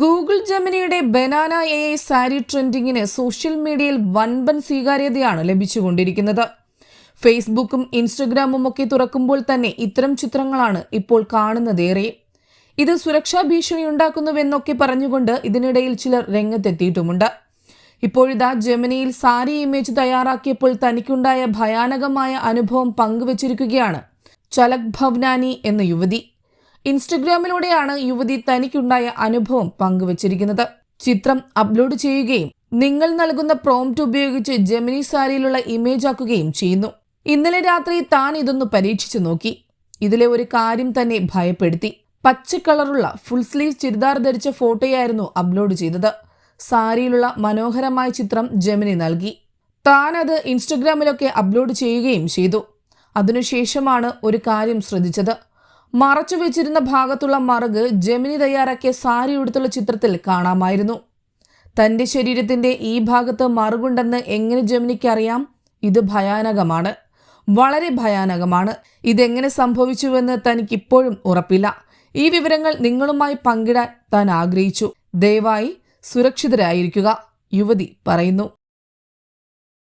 Google ജെമിനിയുടെ banana A sari ട്രെൻഡിങ്ങിന് social മീഡിയയിൽ വൻപൻ സ്വീകാര്യതയാണ് ലഭിച്ചുകൊണ്ടിരിക്കുന്നത്. ഫേസ്ബുക്കും ഇൻസ്റ്റഗ്രാമും ഒക്കെ തുറക്കുമ്പോൾ തന്നെ ഇത്തരം ചിത്രങ്ങളാണ് ഇപ്പോൾ കാണുന്നതേറെ. ഇത് സുരക്ഷാ ഭീഷണി ഉണ്ടാക്കുന്നുവെന്നൊക്കെ പറഞ്ഞുകൊണ്ട് ഇതിനിടയിൽ ചിലർ രംഗത്തെത്തിയിട്ടുമുണ്ട്. ഇപ്പോഴിതാ ജെമിനിയിൽ സാരി ഇമേജ് തയ്യാറാക്കിയപ്പോൾ തനിക്കുണ്ടായ ഭയാനകമായ അനുഭവം പങ്കുവച്ചിരിക്കുകയാണ് ചലക് ഭവ്നാനി എന്ന യുവതി. ഇൻസ്റ്റഗ്രാമിലൂടെയാണ് യുവതി തനിക്കുണ്ടായ അനുഭവം പങ്കുവച്ചിരിക്കുന്നത്. ചിത്രം അപ്ലോഡ് ചെയ്യുകയും നിങ്ങൾ നൽകുന്ന പ്രോംപ്റ്റ് ഉപയോഗിച്ച് ജെമിനി സാരിയിലുള്ള ഇമേജ് ആക്കുകയും ചെയ്യുന്നു. ഇന്നലെ രാത്രി താൻ ഇതൊന്ന് പരീക്ഷിച്ചു നോക്കി. ഇതിലെ ഒരു കാര്യം തന്നെ ഭയപ്പെടുത്തി. പച്ച കളറുള്ള ഫുൾ സ്ലീവ് ചുരിദാർ ധരിച്ച ഫോട്ടോയായിരുന്നു അപ്ലോഡ് ചെയ്തത്. സാരിയിലുള്ള മനോഹരമായ ചിത്രം ജെമിനി നൽകി. താൻ അത് ഇൻസ്റ്റഗ്രാമിലൊക്കെ അപ്ലോഡ് ചെയ്യുകയും ചെയ്തു. അതിനുശേഷമാണ് ഒരു കാര്യം ശ്രദ്ധിച്ചത്. മറച്ചു വെച്ചിരുന്ന ഭാഗത്തുള്ള മറുക് ജമിനി തയ്യാറാക്കിയ സാരി ഉടുത്തുള്ള ചിത്രത്തിൽ കാണാമായിരുന്നു. തന്റെ ശരീരത്തിന്റെ ഈ ഭാഗത്ത് മറുകുണ്ടെന്ന് എങ്ങനെ ജമിനിക്കറിയാം ഇത് ഭയാനകമാണ്. വളരെ ഭയാനകമാണ്. ഇതെങ്ങനെ സംഭവിച്ചുവെന്ന് തനിക്കിപ്പോഴും ഉറപ്പില്ല. ഈ വിവരങ്ങൾ നിങ്ങളുമായി പങ്കിടാൻ താൻ ആഗ്രഹിച്ചു. ദയവായി സുരക്ഷിതരായിരിക്കുക യുവതി പറയുന്നു.